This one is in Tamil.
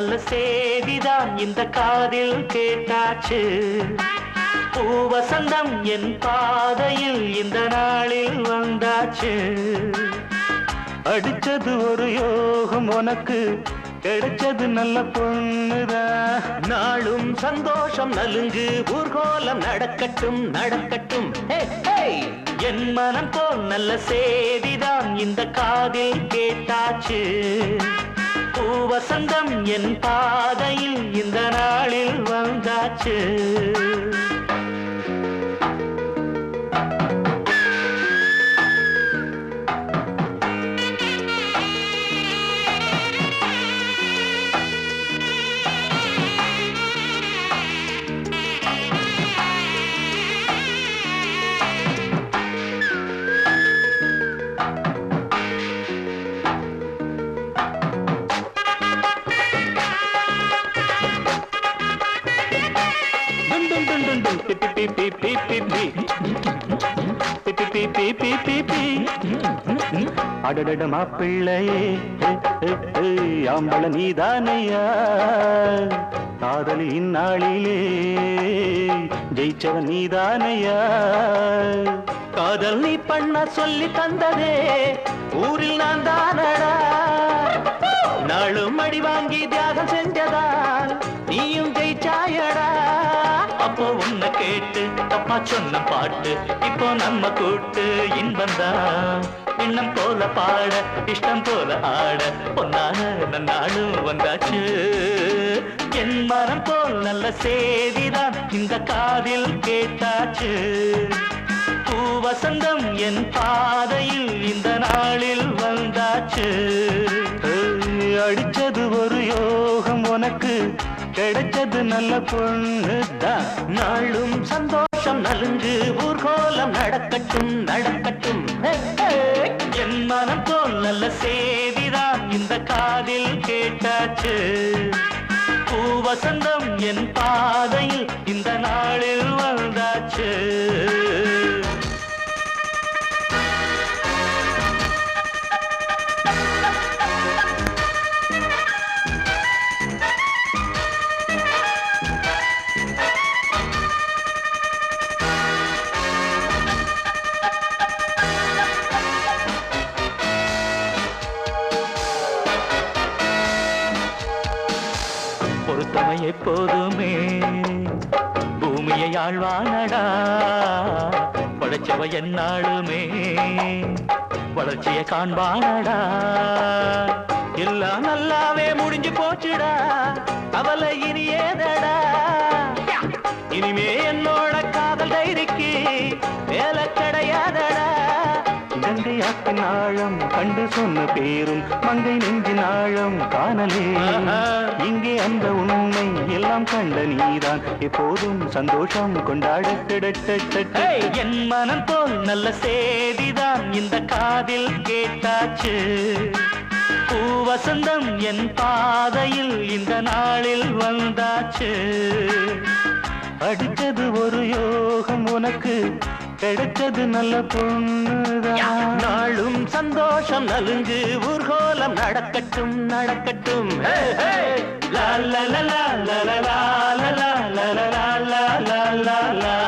நல்ல செய்திதான் இந்த காதில் கேட்டாச்சு. பூவசந்தம் என் பாதையில் இந்த நாளில் வந்தாச்சு. அடிச்சது ஒரு யோகம் உனக்கு கிடைச்சது நல்ல பொண்ணுதான் நாளும் சந்தோஷம் நலுங்கு ஊர்கோலம் நடக்கட்டும் நடக்கட்டும்! என் மனம் போல் நல்ல செய்திதான் இந்த காதில் கேட்டாச்சு. பூவசந்தம் என் பாதையில் இந்த நாளில் வந்தாச்சு. దండు పిపి పిపి పిపి పిపి పిపి పిపి పిపి அடடட மாப்பிள்ளையே ஆம்பள நீதானையா காதலி இந்நாளிலே ஜெயிச்சவன் நீதானையா காதல் நீ பண்ண சொல்லி தந்ததே ஊரில் நான் தானடா நாளும் அடி வாங்கி தியாகம் செஞ்சதால் நீயும் ஜெயிச்சாயடா அப்போ உன்னை கேட்டு அப்பா சொன்ன பாட்டு இப்போ நம்ம கூட்டு இன்பந்தான் இன்னம் போல பாட இஷ்டம் போல ஆட பொன்னான நாளும் வந்தாச்சு. என் மரம் போல் நல்ல செய்திதான் இந்த காதில் கேட்டாச்சு. பூ வசந்தம் என் பாதையில் இந்த நாளில் வந்தாச்சு. கிடைச்சது நல்ல பொண்ணுதான் நாளும் சந்தோஷம் நலுங்கு ஊர்கோலம் நடக்கட்டும் நடக்கட்டும். என் மனம் போல் நல்ல செய்திதான் இந்த காதில் கேட்டாச்சு. பூவசந்தம் என் பாதையில் பொறுத்தவன் எப்போதுமே பூமியை ஆழ்வானடா படைச்சவ என்னாலுமே வளர்ச்சியை காண்பானடா. எல்லாம் நல்லாவே முடிஞ்சு போச்சுடா அவளை இனி ஏதடா. இனிமே என்னோட காதல் டைரிக்கு வேலை கிடையாதடா. ஆற்றின் ஆழம் கண்டு சொன்ன பேரும் மங்கை நெஞ்சின் ஆழம் காணலே. இங்கே அந்த உண்மை எல்லாம் கண்ட நீதான். எப்போதும் சந்தோஷம் கொண்டாட ஏய்! என் மனம் போல் நல்ல செய்திதான் இந்த காதில் கேட்டாச்சு. பூவசந்தம் என் பாதையில் இந்த நாளில் வந்தாச்சு. அடிச்சது ஒரு யோகம் உனக்கு. கிடைச்சது நல்ல பொண்ணுதான். நாளும் சந்தோஷம் நலுங்கு ஊர்கோலம் நடக்கட்டும் நடக்கட்டும். லா லா லா லா லா லா லா லா லா லா லா.